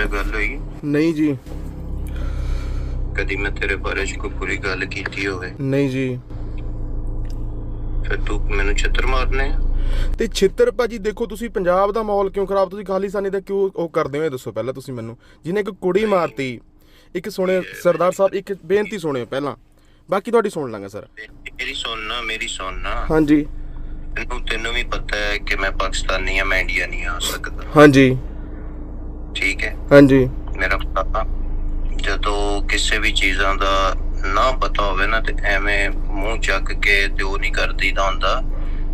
ਕੋਲੇ ਗੱਲ ਹੋਈ? ਨਹੀਂ ਜੀ। ਕਦੀ ਮੈਂ ਤੇਰੇ ਬਾਰੇ 'ਚ ਕੋਈ ਬੁਰੀ ਗੱਲ ਕੀਤੀ ਹੋਵੇ? ਨਹੀਂ ਜੀ। ਫਿਰ ਤੂੰ ਮੈਨੂੰ ਛਿੱਤਰ ਮਾਰਨੇ? ਤੇ ਛਿੱਤਰ ਭਾਜੀ ਦੇਖੋ ਤੁਸੀਂ ਪੰਜਾਬ ਦਾ ਮਾਹੌਲ ਕਿਉਂ ਖਰਾਬ? ਤੁਸੀਂ ਖਾਲਿਸਤਾਨੀ ਦਾ ਕਿਉਂ ਉਹ ਕਰਦੇ ਹੋ? ਇਹ ਦੱਸੋ ਪਹਿਲਾਂ ਤੁਸੀਂ ਮੈਨੂੰ। ਜਿਹਨੇ ਇੱਕ ਕੁੜੀ ਮਾਰਤੀ ਇੱਕ ਸੁਣੇ ਸਰਦਾਰ ਸਾਹਿਬ ਇੱਕ ਬੇਨਤੀ ਸੁਣਿਓ ਪਹਿਲਾਂ। ਬਾਕੀ ਤੁਹਾਡੀ ਸੁਣ ਲਾਂਗਾ ਸਰ। ਮੇਰੀ ਸੁਣਨਾ ਮੇਰੀ ਸੁਣਨਾ ਹਾਂਜੀ। ਤੈਨੂੰ ਤੈਨੂੰ ਵੀ ਪਤਾ ਹੈ ਕਿ ਮੈਂ ਪਾਕਿਸਤਾਨੀ ਆ ਮੈਂ ਇੰਡੀਆ ਨਹੀਂ ਆ ਸਕਦਾ। ਹਾਂਜੀ। ਠੀਕ ਹੈ। ਹਾਂਜੀ। ਮੇਰਾ ਪਾਪਾ ਜਦੋਂ ਕਿਸੇ ਵੀ ਚੀਜ਼ਾਂ ਦਾ ਨਾ ਪਤਾ ਹੋਵੇ ਨਾ ਤੇ ਐਵੇਂ ਮੂੰਹ ਚੱਕ ਕੇ ਤੇ ਉਹ ਨਹੀਂ ਕਰਦੀ ਦਾ ਹੁੰਦਾ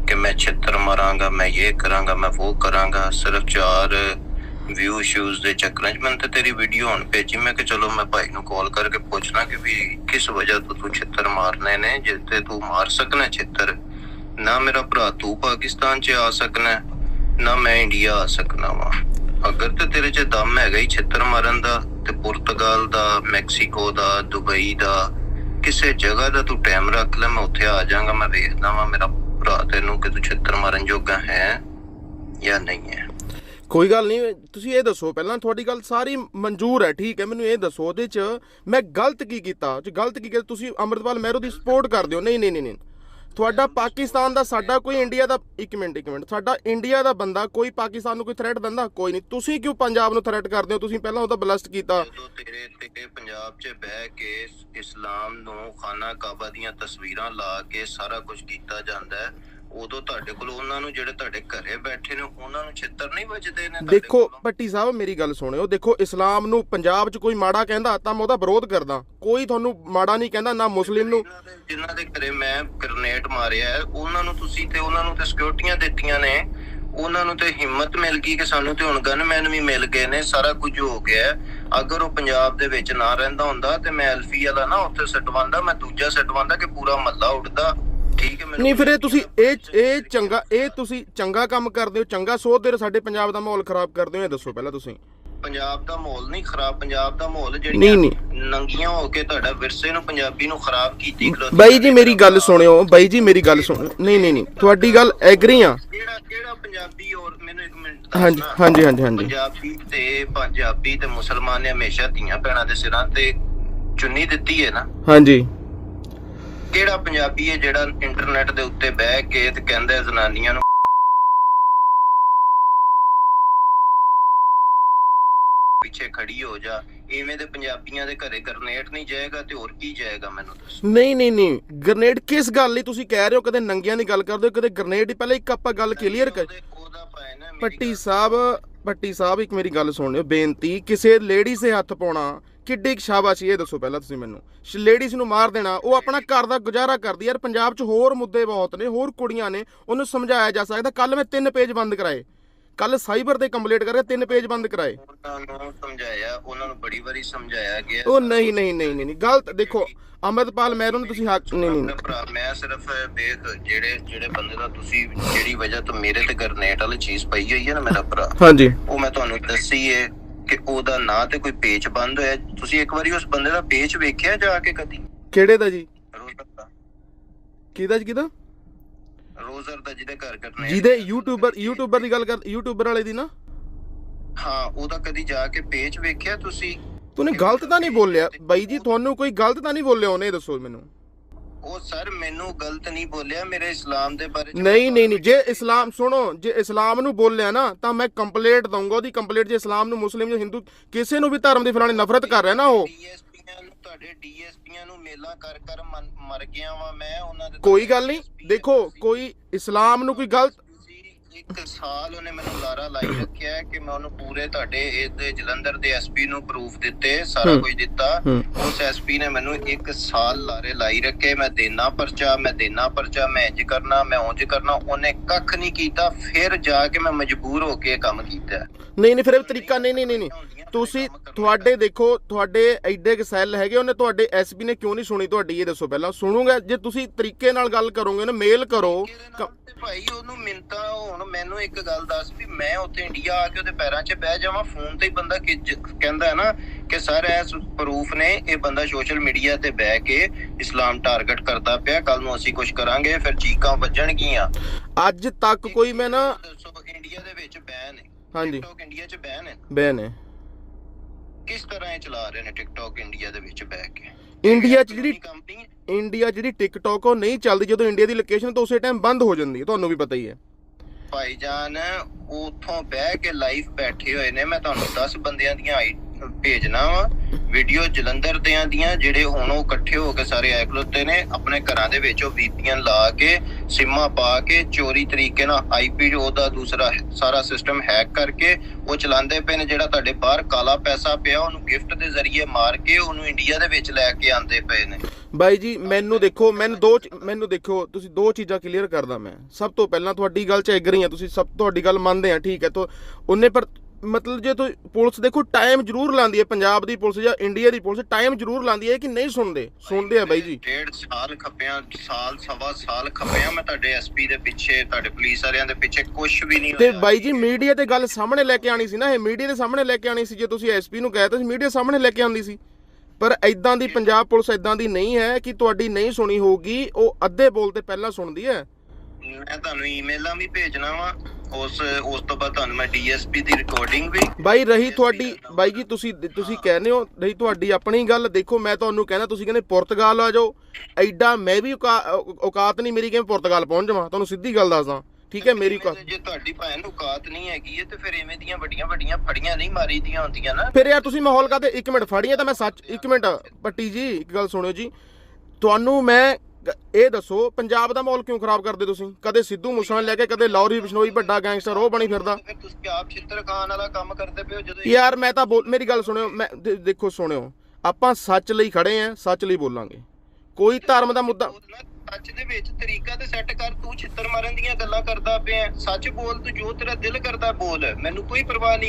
ਕਿ ਮੈਂ ਛਿੱਤਰ ਮਾਰਾਂਗਾ ਮੈਂ ਇਹ ਕਰਾਂਗਾ ਮੈਂ ਉਹ ਕਰਾਂਗਾ ਸਿਰਫ ਚਾਰ ਵਿਊ ਸ਼ੂਜ਼ ਦੇ ਚੱਕਰਾਂ 'ਚ ਮੈਂ ਤੇ ਤੇਰੀ ਵੀਡੀਓ ਹੁਣ ਭੇਜੀ। ਮੈਂ ਕਿ ਚਲੋ ਮੈਂ ਭਾਈ ਨੂੰ ਕਾਲ ਕਰਕੇ ਪੁੱਛਣਾ ਕਿ ਵੀ ਕਿਸ ਵਜ੍ਹਾ ਤੋਂ ਤੂੰ ਛਿੱਤਰ ਮਾਰਨੇ ਨੇ ਜਿਸ ਤੇ ਤੂੰ ਮਾਰ ਸਕਣਾ ਛਿੱਤਰ? ਨਾ ਮੇਰਾ ਭਰਾ ਤੂੰ ਪਾਕਿਸਤਾਨ 'ਚ ਆ ਸਕਣਾ ਨਾ ਮੈਂ ਇੰਡੀਆ ਆ ਸਕਣਾ ਵਾ। ਅਗਰ ਤੇ ਤੇਰੇ 'ਚ ਦਮ ਹੈਗਾ ਹੀ ਛਿੱਤਰ ਮਾਰਨ ਦਾ ਤੇ ਪੁਰਤਗਾਲ ਦਾ, ਮੈਕਸੀਕੋ ਦਾ, ਦੁਬਈ ਦਾ, ਕਿਸੇ ਜਗ੍ਹਾ ਦਾ ਤੂੰ ਟਾਈਮ ਰੱਖ ਲੈ, ਮੈਂ ਉੱਥੇ ਆ ਜਾਵਾਂਗਾ, ਮੈਂ ਵੇਖਦਾ ਵਾਂ, ਮੇਰਾ ਭਰਾ ਤੈਨੂੰ ਕਿ ਤੂੰ ਛਿੱਤਰ ਮਾਰਨ ਜੋਗਾ ਹੈ ਜਾਂ ਨਹੀਂ ਹੈ। ਕੋਈ ਗੱਲ ਨਹੀਂ, ਤੁਸੀਂ ਇਹ ਦੱਸੋ, ਪਹਿਲਾਂ ਤੁਹਾਡੀ ਗੱਲ ਸਾਰੀ ਮਨਜ਼ੂਰ ਹੈ, ਠੀਕ ਹੈ, ਮੈਨੂੰ ਇਹ ਦੱਸੋ ਉਹਦੇ ਚ ਮੈਂ ਗਲਤ ਕੀ ਕੀਤਾ? ਜੇ ਗਲਤ ਕੀ ਕੀਤਾ, ਤੁਸੀਂ ਅੰਮ੍ਰਿਤਪਾਲ ਮਹਿਰੋ ਦੀ ਸਪੋਰਟ ਕਰਦੇ ਹੋ ਨਹੀਂ ਨਹੀਂ ਨਹੀਂ। ਤੁਹਾਡਾ ਪਾਕਿਸਤਾਨ ਦਾ ਸਾਡਾ ਕੋਈ ਇੰਡੀਆ ਦਾ, ਇੱਕ ਮਿੰਟ ਇੱਕ ਮਿੰਟ। ਸਾਡਾ ਇੰਡੀਆ ਦਾ ਬੰਦਾ, ਕੋਈ ਪਾਕਿਸਤਾਨ ਨੂੰ ਕੋਈ ਥ੍ਰੈਟ ਦਿੰਦਾ? ਕੋਈ ਨਹੀਂ। ਤੁਸੀਂ ਕਿਉਂ ਪੰਜਾਬ ਨੂੰ ਥ੍ਰੈਟ ਕਰਦੇ ਹੋ? ਤੁਸੀਂ ਪਹਿਲਾਂ ਉਹਦਾ ਬਲਸਟ ਕੀਤਾ। ਤੇਰੇ ਤੇ ਪੰਜਾਬ 'ਚ ਬਹਿ ਕੇ ਇਸਲਾਮ ਨੂੰ ਖਾਨਾ ਕਾਬਾ ਦੀਆਂ ਤਸਵੀਰਾਂ ਲਾ ਕੇ ਸਾਰਾ ਕੁਝ ਕੀਤਾ ਜਾਂਦਾ ਹੈ ਉਦੋਂ ਤੁਹਾਡੇ ਕੋਲ ਉਹਨਾਂ ਨੂੰ ਜਿਹੜੇ ਤੁਹਾਡੇ ਘਰੇ ਬੈਠੇ ਨੇ ਉਹਨਾਂ ਨੂੰ ਛਿੱਤਰ ਨਹੀਂ ਵੱਜਦੇ ਨੇ ਦੇਖੋ? ਪੱਟੀ ਸਾਹਿਬ ਮੇਰੀ ਗੱਲ ਸੁਣਿਓ। ਦੇਖੋ ਇਸਲਾਮ ਨੂੰ ਪੰਜਾਬ 'ਚ ਕੋਈ ਮਾੜਾ ਕਹਿੰਦਾ ਤਾਂ ਮੈਂ ਉਹਦਾ ਵਿਰੋਧ ਕਰਦਾ। ਕੋਈ ਤੁਹਾਨੂੰ ਮਾੜਾ ਨਹੀਂ ਕਹਿੰਦਾ ਨਾ ਮੁਸਲਿਮ ਨੂੰ। ਜਿਨ੍ਹਾਂ ਦੇ- ਦੇ ਘਰੇ ਮੈਂ ਗ੍ਰਨੇਡ ਮਾਰਿਆ ਹੈ, ਉਹਨਾਂ ਨੂੰ ਤੁਸੀਂ ਤੇ ਉਹਨਾਂ ਨੂੰ ਤੇ ਸਿਕਿਉਰਟੀਆਂ ਦਿੱਤੀਆਂ ਨੇ। ਉਹਨਾਂ ਨੂੰ ਤੇ ਹਿੰਮਤ ਮਿਲ ਗਈ ਕਿ ਸਾਨੂੰ ਤੇ ਹੁਣ ਗਨਮੈਨ ਵੀ ਮਿਲ ਗਏ ਨੇ ਸਾਰਾ ਕੁਝ ਹੋ ਗਿਆ। ਅਗਰ ਉਹ ਪੰਜਾਬ ਦੇ ਵਿੱਚ ਨਾ ਰਹਿੰਦਾ ਹੁੰਦਾ ਤੇ ਮੈਂ ਐਲਫੀ ਵਾਲਾ ਨਾ ਉੱਥੇ ਸਟਵਾਉਂਦਾ ਮੈਂ ਦੂਜਾ ਸਟਵਾਉਂਦਾ ਕਿ ਪੂਰਾ ਮੱਲਾ ਉੱਡਦਾ। ਠੀਕ ਹੈ ਮੈਨੂੰ ਨਹੀਂ ਫਿਰ ਇਹ ਤੁਸੀਂ ਇਹ ਇਹ ਚੰਗਾ ਇਹ ਤੁਸੀਂ ਚੰਗਾ ਕੰਮ ਕਰਦੇ ਹੋ ਚੰਗਾ ਸੋਚਦੇ ਹੋ ਸਾਡੇ ਪੰਜਾਬ ਦਾ ਮਾਹੌਲ ਖਰਾਬ ਕਰਦੇ ਹੋ ਇਹ ਦੱਸੋ ਪਹਿਲਾਂ ਤੁਸੀਂ। ਪੰਜਾਬ ਦਾ ਮਾਹੌਲ ਨਹੀਂ ਖਰਾਬ ਪੰਜਾਬ ਦਾ ਮਾਹੌਲ ਜਿਹੜੀਆਂ। ਨੰਗੀਆਂ ਹੋ ਕੇ ਤੁਹਾਡਾ ਵਿਰਸੇ ਨੂੰ ਪੰਜਾਬੀ ਨੂੰ ਖਰਾਬ ਕੀਤੀ ਖਲੋਤੀ ਬਾਈ ਜੀ ਮੇਰੀ ਗੱਲ ਸੁਣਿਓ ਬਾਈ ਜੀ ਮੇਰੀ ਗੱਲ ਸੁਣਿਓ। ਨਹੀਂ ਨਹੀਂ ਨਹੀਂ ਤੁਹਾਡੀ ਗੱਲ ਐਗਰੀ ਆ। ਕਿਹੜਾ ਕਿਹੜਾ ਪੰਜਾਬੀ ਔਰ ਮੈਨੂੰ ਇੱਕ ਮਿੰਟ ਹਾਂਜੀ। ਹਾਂਜੀ ਹਾਂਜੀ ਹਾਂਜੀ। ਪੰਜਾਬੀ ਤੇ ਪੰਜਾਬੀ ਤੇ ਮੁਸਲਮਾਨ ਨੇ ਹਮੇਸ਼ਾ ਧੀਆਂ ਭੈਣਾਂ ਦੇ ਸਿਰਾਂ ਤੇ ਚੁੰਨੀ ਦਿੱਤੀ ਹੈ ਨਾ। ਹਾਂਜੀ। ਕਿਹੜਾ ਪੰਜਾਬੀ ਹੈ ਜਿਹੜਾ ਇੰਟਰਨੈਟ ਦੇ ਉੱਤੇ ਬਹਿ ਕੇ ਤੇ ਕਹਿੰਦਾ ਜ਼ਨਾਨੀਆਂ ਨੂੰ ਪਿੱਛੇ ਖੜੀ ਹੋ ਜਾ ਐਵੇਂ ਦੇ ਪੰਜਾਬੀਆਂ ਦੇ ਘਰੇ ਗਰਨੇਟ ਨਹੀਂ ਜਾਏਗਾ ਤੇ ਹੋਰ ਕੀ ਜਾਏਗਾ ਮੈਨੂੰ ਦੱਸੋ। ਨਹੀਂ ਨਹੀਂ ਨਹੀਂ ਗ੍ਰਨੇਡ ਕਿਸ ਗੱਲ ਲਈ ਤੁਸੀਂ ਕਹਿ ਰਹੇ ਹੋ? ਕਦੇ ਨੰਗਿਆਂ ਦੀ ਗੱਲ ਕਰਦੇ ਹੋ? ਕਦੇ ਗ੍ਰਨੇਡ ਦੀ ਪਹਿਲਾਂ ਇੱਕ ਆਪਾਂ ਗੱਲ ਕਲੀਅਰ ਕਰ ਪੱਟੀ। ਸਾਹਿਬ ਪੱਟੀ ਸਾਹਿਬ ਇੱਕ ਮੇਰੀ ਗੱਲ ਸੁਣ ਲਿਓ ਬੇਨਤੀ ਕਿਸੇ ਲੇਡੀ ਸੇ ਹੱਥ ਪਾਉਣਾ ਕਿੱਡੀ ਕੁ ਸ਼ਾਬਾਸ਼ੀ ਇਹ ਦੱਸੋ ਪਹਿਲਾਂ ਤੁਸੀਂ ਮੈਨੂੰ। ਲੇਡੀਜ਼ ਨੂੰ ਮਾਰ ਦੇਣਾ ਉਹ ਆਪਣਾ ਘਰ ਦਾ ਗੁਜ਼ਾਰਾ ਕਰਦੀ ਯਾਰ ਪੰਜਾਬ 'ਚ ਹੋਰ ਮੁੱਦੇ ਬਹੁਤ ਨੇ ਹੋਰ ਕੁੜੀਆਂ ਨੇ ਉਹਨੂੰ ਸਮਝਾਇਆ ਜਾ ਸਕਦਾ ਕੱਲ ਮੈਂ ਤਿੰਨ ਪੇਜ ਬੰਦ ਕਰਾਏ। ਕੱਲ ਸਾਈਬਰ ਤੇ ਕੰਪਲੀਟ ਕਰਕੇ ਤਿੰਨ ਪੇਜ ਬੰਦ ਕਰਾਏ। ਉਹਨਾਂ ਨੂੰ ਸਮਝਾਇਆ ਉਹਨਾਂ ਨੂੰ ਬੜੀ ਵਾਰੀ ਸਮਝਾਇਆ ਗਿਆ। ਉਹ ਨਹੀਂ ਨਹੀਂ ਨਹੀਂ ਨਹੀਂ ਗਲਤ ਦੇਖੋ ਅਮਰਪਾਲ ਮਹਿਰੋਂ ਨੂੰ ਤੁਸੀਂ ਹੱਕ ਨਹੀਂ ਨਹੀਂ ਭਰਾ ਮੈਂ ਸਿਰਫ ਵੇਖ ਜਿਹੜੇ ਜਿਹੜੇ ਬੰਦੇ ਦਾ ਤੁਸੀਂ ਜਿਹੜੀ ਵਜ੍ਹਾ ਤੋਂ ਮੇਰੇ ਤੇ ਗਰਨੇਟ ਵਾਲੀ ਚੀਜ਼ ਪਈ ਹੋਈ ਹੈ ਨਾ ਮੇਰਾ ਭਰਾ ਹਾਂਜੀ। ਉਹ ਮੈਂ ਤੁਹਾਨੂੰ ਦੱਸੀ ਏ ਕਿ ਉਹਦਾ ਨਾਂ ਤੇ ਕੋਈ ਪੇਜ ਬੰਦ ਹੋਇਆ? ਤੁਸੀਂ ਇੱਕ ਵਾਰੀ ਉਸ ਬੰਦੇ ਦਾ ਪੇਜ ਵੇਖਿਆ ਜਾ ਕੇ ਕਦੀ? ਕਿਹੜੇ ਦਾ ਜੀ? ਕਿਹਦਾ ਜੀ ਕਿਹਦਾ? ਰੋਜ਼ਰ ਦਾ ਜਿਹਦੇ ਘਰ ਗਰਨੇਟ ਜਿਹਦੇ ਯੂਟਿਊਬਰ ਯੂਟਿਊਬਰ ਦੀ ਗੱਲ ਕਰ ਯੂਟਿਊਬਰ ਵਾਲੇ ਦੀ ਨਾ? ਹਾਂ ਉਹਦਾ ਕਦੀ ਜਾ ਕੇ ਪੇਜ ਵੇਖਿਆ ਤੁਸੀਂ? ਤੂਨੇ ਗਲਤ ਤਾਂ ਨਹੀਂ ਬੋਲਿਆ। ਬਾਈ ਜੀ ਤੁਹਾਨੂੰ ਕੋਈ ਗਲਤ ਤਾਂ ਨਹੀਂ ਬੋਲਿਆ ਉਹਨੇ ਦੱਸੋ ਮੈਨੂੰ। ਉਹ ਸਰ ਮੈਨੂੰ ਗਲਤ ਨਹੀਂ ਬੋਲਿਆ ਮੇਰੇ ਇਸਲਾਮ ਦੇ ਬਾਰੇ ਨਹੀਂ ਨਹੀਂ ਨਹੀਂ ਜੇ ਇਸਲਾਮ ਸੁਣੋ ਜੇ ਇਸਲਾਮ ਨੂੰ ਬੋਲਿਆ ਨਾ ਤਾਂ ਮੈਂ ਕੰਪਲੇਂਟ ਦਊਂਗਾ ਉਹਦੀ ਕੰਪਲੇਂਟ ਜੇ ਇਸਲਾਮ ਨੂੰ ਮੁਸਲਿਮ ਜਾਂ ਹਿੰਦੂ ਕਿਸੇ ਨੂੰ ਵੀ ਧਰਮ ਦੀ ਫਲਾਣੀ ਨਫ਼ਰਤ ਕਰ ਰਿਹਾ ਨਾ ਉਹ। ਡੀਐਸਪੀਆਂ ਨੂੰ ਤੁਹਾਡੇ ਡੀਐਸਪੀਆਂ ਨੂੰ ਮੇਲਾ ਕਰ ਕਰ ਮਨ- ਮਰ ਗਿਆ ਵਾਂ ਮੈਂ ਉਹਨਾਂ ਦੇ ਕੋਈ ਗੱਲ ਨਹੀਂ ਦੇਖੋ ਕੋਈ ਇਸਲਾਮ ਨੂੰ ਕੋਈ ਗਲਤ ਇੱਕ ਸਾਲ ਉਹਨੇ ਮੈਨੂੰ ਲਾਰਾ ਲਾਈ ਰੱਖਿਆ ਕਿ ਮੈਂ ਉਹਨੂੰ ਪੂਰੇ ਤੁਹਾਡੇ ਇਹਦੇ ਜਲੰਧਰ ਦੇ ਐਸਪੀ ਨੂੰ ਪ੍ਰੂਫ ਦਿੱਤੇ ਸਾਰਾ। ਕੁਝ ਦਿੱਤਾ। ਉਸ ਐਸਪੀ ਨੇ ਮੈਨੂੰ ਇੱਕ ਸਾਲ ਲਾਰੇ ਲਾਈ ਰੱਖੇ ਮੈਂ ਦੇਣਾ ਪਰਚਾ ਮੈਂ ਦੇਣਾ ਪਰਚਾ ਮੈਂ ਇੰਜ ਕਰਨਾ ਮੈਂ ਉਂਝ ਕਰਨਾ ਉਹਨੇ ਕੱਖ ਨਹੀਂ ਕੀਤਾ ਫਿਰ ਜਾ ਕੇ ਮੈਂ ਮਜਬੂਰ ਹੋ ਕੇ ਕੰਮ ਕੀਤਾ। ਨਹੀਂ ਨਹੀਂ ਫਿਰ ਤਰੀਕਾ ਨਹੀਂ ਨਹੀਂ ਨਹੀਂ ਤੁਸੀਂ ਤੁਹਾਡੇ ਦੇਖੋ ਤੁਹਾਡੇ ਐਡੇ ਕੁ ਸੈੱਲ ਹੈਗੇ ਉਹਨੇ ਤੁਹਾਡੇ ਐਸਪੀ ਨੇ ਕਿਉਂ ਨਹੀਂ ਸੁਣੀ ਤੁਹਾਡੀ ਇਹ ਦੱਸੋ ਪਹਿਲਾਂ। ਸੁਣੂਗਾ ਜੇ ਤੁਸੀਂ ਤਰੀਕੇ ਨਾਲ ਗੱਲ ਕਰੋਗੇ ਨਾ ਮੇਲ ਕਰੋ। ਭਾਈ ਉਹਨੂੰ ਮਿੰਤਾ ਹੁਣ ਮੈਨੂੰ ਇੱਕ ਗੱਲ ਦੱਸ ਵੀ ਮੈਂ ਉੱਥੇ ਇੰਡੀਆ ਆ ਕੇ ਉਹਦੇ ਪੈਰਾਂ 'ਚ ਬਹਿ ਜਾਵਾਂ ਫੋਨ ਤੇ ਹੀ ਬੰਦਾ ਕਹਿੰਦਾ ਹੈ ਨਾ ਕਿ ਸਰ ਐਸ ਪ੍ਰੂਫ ਨੇ ਇਹ ਬੰਦਾ ਸੋਸ਼ਲ ਮੀਡੀਆ ਤੇ ਬਹਿ ਕੇ ਇਸਲਾਮ ਟਾਰਗੇਟ ਕਰਦਾ ਪਿਆ ਕੱਲ ਨੂੰ ਅਸੀਂ ਕੁਝ ਕਰਾਂਗੇ ਫਿਰ ਚੀਕਾਂ ਵੱਜਣਗੀਆਂ। ਅੱਜ ਤੱਕ ਕੋਈ ਮੈਂ ਨਾ ਇੰਡੀਆ ਦੇ ਵਿੱਚ ਬੈਨ ਹੈ ਹਾਂਜੀ। ਟਿਕਟੋਕ ਇੰਡੀਆ 'ਚ ਬੈਨ ਹੈ ਬੈਨ ਹੈ ਕਿਸ ਤਰ੍ਹਾਂ ਇਹ ਚਲਾ ਰਹੇ ਨੇ ਟਿਕਟੌਕ ਇੰਡੀਆ ਦੇ ਵਿੱਚ ਬਹਿ ਕੇ? ਇੰਡੀਆ 'ਚ ਜਿਹੜੀ ਕੰਪਨੀ ਇੰਡੀਆ ਜਿਹੜੀ ਟਿਕਟੌਕ ਉਹ ਨਹੀਂ ਚੱਲਦੀ ਜਦੋਂ ਇੰਡੀਆ ਦੀ ਲੋਕੇਸ਼ਨ ਤੋਂ ਉਸੇ ਟਾਈਮ ਬੰਦ ਹੋ ਜਾਂਦੀ ਹੈ ਤੁਹਾਨੂੰ ਵੀ ਪਤਾ ਹੀ ਹੈ। ਭਾਈਜਾਨ ਉੱਥੋਂ ਬਹਿ ਕੇ ਲਾਈਵ ਬੈਠੇ ਹੋਏ ਨੇ ਮੈਂ ਤੁਹਾਨੂੰ 10 ਬੰਦਿਆਂ ਦੀਆਂ ਆਈ ਭੇਜਣਾ ਵਾ। ਵੀਡੀਓ ਜਲੰਧਰ ਦਿਆਂ ਦੀਆਂ ਜਿਹੜੇ ਹੁਣ ਉਹ ਇਕੱਠੇ ਹੋ ਕੇ ਸਾਰੇ ਆਏ ਖਲੋਤੇ ਨੇ, ਆਪਣੇ ਘਰਾਂ ਦੇ ਵਿੱਚ ਉਹ VPN ਲਾ ਕੇ, ਸਿਮਾਂ ਪਾ ਕੇ, ਚੋਰੀ ਤਰੀਕੇ ਨਾਲ ਆਈਪੀ ਉਹਦਾ ਦੂਸਰਾ ਸਾਰਾ ਸਿਸਟਮ ਹੈਕ ਕਰਕੇ ਉਹ ਚਲਾਉਂਦੇ ਪਏ ਨੇ, ਜਿਹੜਾ ਤੁਹਾਡੇ ਬਾਹਰ ਕਾਲਾ ਪੈਸਾ ਪਿਆ, ਉਹਨੂੰ ਗਿਫਟ ਦੇ ਜ਼ਰੀਏ ਮਾਰ ਕੇ ਉਹਨੂੰ ਇੰਡੀਆ ਦੇ ਵਿੱਚ ਲੈ ਕੇ ਆਂਦੇ ਪਏ ਨੇ। ਬਾਈ ਜੀ, ਮੈਨੂੰ ਦੇਖੋ, ਮੈਨੂੰ ਦੋ ਮੈਨੂੰ ਦੇਖੋ, ਤੁਸੀਂ ਦੋ ਚੀਜ਼ਾਂ ਕਲੀਅਰ ਕਰਦਾ ਮੈਂ। ਸਭ ਤੋਂ ਪਹਿਲਾਂ ਤੁਹਾਡੀ ਗੱਲ ਚ ਐਗਰੀ ਆ, ਤੁਸੀਂ ਸਭ ਤੁਹਾਡੀ ਗੱਲ ਮੰਨਦੇ ਆ, ਠੀਕ ਹੈ, ਤੋਂ, ਉਹਨੇ ਪਰ ਮਤਲਬ ਜੇ ਤੂੰ ਪੁਲਿਸ ਦੇਖੋ ਟਾਈਮ ਜ਼ਰੂਰ ਲਾਂਦੀ ਹੈ ਪੰਜਾਬ ਦੀ ਪੁਲਿਸ ਜਾਂ ਇੰਡੀਆ ਦੀ ਪੁਲਿਸ ਟਾਈਮ ਜ਼ਰੂਰ ਲਾਂਦੀ ਹੈ ਕਿ ਨਹੀਂ ਸੁਣਦੇ ਸੁਣਦੇ ਆ ਬਾਈ ਜੀ। ਡੇਢ ਸਾਲ ਖੱਪਿਆ ਸਾਲ ਸਵਾ ਸਾਲ ਖੱਪਿਆ ਮੈਂ ਤੁਹਾਡੇ ਐਸਪੀ ਦੇ ਪਿੱਛੇ ਤੁਹਾਡੇ ਪੁਲਿਸ ਵਾਲਿਆਂ ਦੇ ਪਿੱਛੇ ਕੁਝ ਵੀ ਨਹੀਂ ਤੇ ਬਾਈ ਜੀ ਮੀਡੀਆ ਤੇ ਗੱਲ ਸਾਹਮਣੇ ਲੈ ਕੇ ਆਣੀ ਸੀ ਨਾ ਇਹ ਮੀਡੀਆ ਦੇ ਸਾਹਮਣੇ ਲੈ ਕੇ ਆਣੀ ਸੀ ਜੇ ਤੁਸੀਂ ਐਸਪੀ ਨੂੰ ਕਹਿ ਤਾ ਸੀ ਮੀਡੀਆ ਸਾਹਮਣੇ ਲੈ ਕੇ ਆਂਦੀ ਸੀ। ਪਰ ਐਦਾਂ ਦੀ ਪੰਜਾਬ ਪੁਲਿਸ ਐਦਾਂ ਦੀ ਨਹੀਂ ਹੈ ਕਿ ਤੁਹਾਡੀ ਨਹੀਂ ਸੁਣੀ ਹੋਊਗੀ ਉਹ ਅੱਧੇ ਬੋਲ ਤੇ ਪਹਿਲਾਂ ਸੁਣਦੀ ਹੈ। ਮੈਂ ਤੁਹਾਨੂੰ ਈਮੇਲਾਂ ਵੀ ਭੇਜਣਾ ਵਾ। ਉਸ ਉਸ ਤੋਂ ਬਾਅਦ ਤੁਹਾਨੂੰ ਮੈਂ ਡੀਐਸਪੀ ਦੀ ਰਿਕਾਰਡਿੰਗ ਵੀ ਬਾਈ ਰਹੀ ਤੁਹਾਡੀ ਬਾਈ ਜੀ ਤੁਸੀਂ ਤੁਸੀਂ ਕਹਿੰਦੇ ਹੋ ਰਹੀ ਤੁਹਾਡੀ ਆਪਣੀ ਗੱਲ ਦੇਖੋ ਮੈਂ ਤੁਹਾਨੂੰ ਕਹਿੰਦਾ ਤੁਸੀਂ ਕਹਿੰਦੇ ਪੁਰਤਗਾਲ ਆ ਜਾਓ। ਐਡਾ ਮੈਂ ਵੀ ਔਕਾਤ ਨਹੀਂ ਮੇਰੀ ਕਿ ਮੈਂ ਪੁਰਤਗਾਲ ਪਹੁੰਚ ਜਾਵਾਂ ਤੁਹਾਨੂੰ ਸਿੱਧੀ ਗੱਲ ਦੱਸਦਾ। ਠੀਕ ਹੈ ਮੇਰੀ ਔਕਾਤ ਜੇ ਤੁਹਾਡੀ ਭੈਣ ਨੂੰ ਔਕਾਤ ਨਹੀਂ ਹੈਗੀ ਤੇ ਫਿਰ ਐਵੇਂ ਦੀਆਂ ਵੱਡੀਆਂ ਵੱਡੀਆਂ ਫੜੀਆਂ ਨਹੀਂ ਮਾਰੀ ਦੀਆਂ ਹੁੰਦੀਆਂ ਨਾ। ਫਿਰ ਯਾਰ ਤੁਸੀਂ ਮਾਹੌਲ ਕਾਤੇ ਇੱਕ ਮਿੰਟ ਫੜੀਏ ਤਾਂ ਮੈਂ ਸੱਚ ਇੱਕ ਮਿੰਟ ਪੱਟੀ ਜੀ ਇੱਕ ਗੱਲ ਸੁਣਿਓ ਜੀ। ਤੁਹਾਨੂੰ ਮੈਂ ਇਹ ਦੱਸੋ ਪੰਜਾਬ ਦਾ ਮਾਹੌਲ ਕਿਉਂ ਖਰਾਬ ਕਰਦੇ ਤੁਸੀਂ? ਕਦੇ ਸਿੱਧੂ ਮੂਸੇਵਾਲੇ ਲੈ ਕੇ ਕਦੇ ਲੌਰੀ ਬਿਸ਼ਨੋਈ ਵੱਡਾ ਗੈਂਗਸਟਰ ਉਹ ਬਣੀ ਫਿਰਦਾ। ਫਿਰ ਤੁਸੀਂ ਆਪ ਚਿੱਤਰ ਖਾਨ ਵਾਲਾ ਕੰਮ ਕਰਦੇ ਪਏ ਹੋ ਜਦੋਂ ਯਾਰ ਮੈਂ ਤਾਂ ਬੋਲ ਮੇਰੀ ਗੱਲ ਸੁਣਿਓ ਮੈਂ ਦੇ- ਦੇਖੋ ਸੁਣਿਓ। ਆਪਾਂ ਸੱਚ ਲਈ ਖੜੇ ਆਂ ਸੱਚ ਲਈ ਬੋਲਾਂਗੇ। ਕੋਈ ਧਰਮ ਦਾ ਮੁੱਦਾ ਨਾ ਸੱਚ ਦੇ ਵਿੱਚ ਤਰੀਕਾ ਤੇ ਸੈੱਟ ਕਰ ਤੂੰ ਚਿੱਤਰ ਮਾਰਨ ਦੀਆਂ ਗੱਲਾਂ ਕਰਦਾ ਪਿਆ। ਸੱਚ ਬੋਲ ਤੂੰ ਜੋ ਤੇਰਾ ਦਿਲ ਕਰਦਾ ਬੋਲ। ਮੈਨੂੰ ਕੋਈ ਪਰਵਾਹ ਨਹੀਂ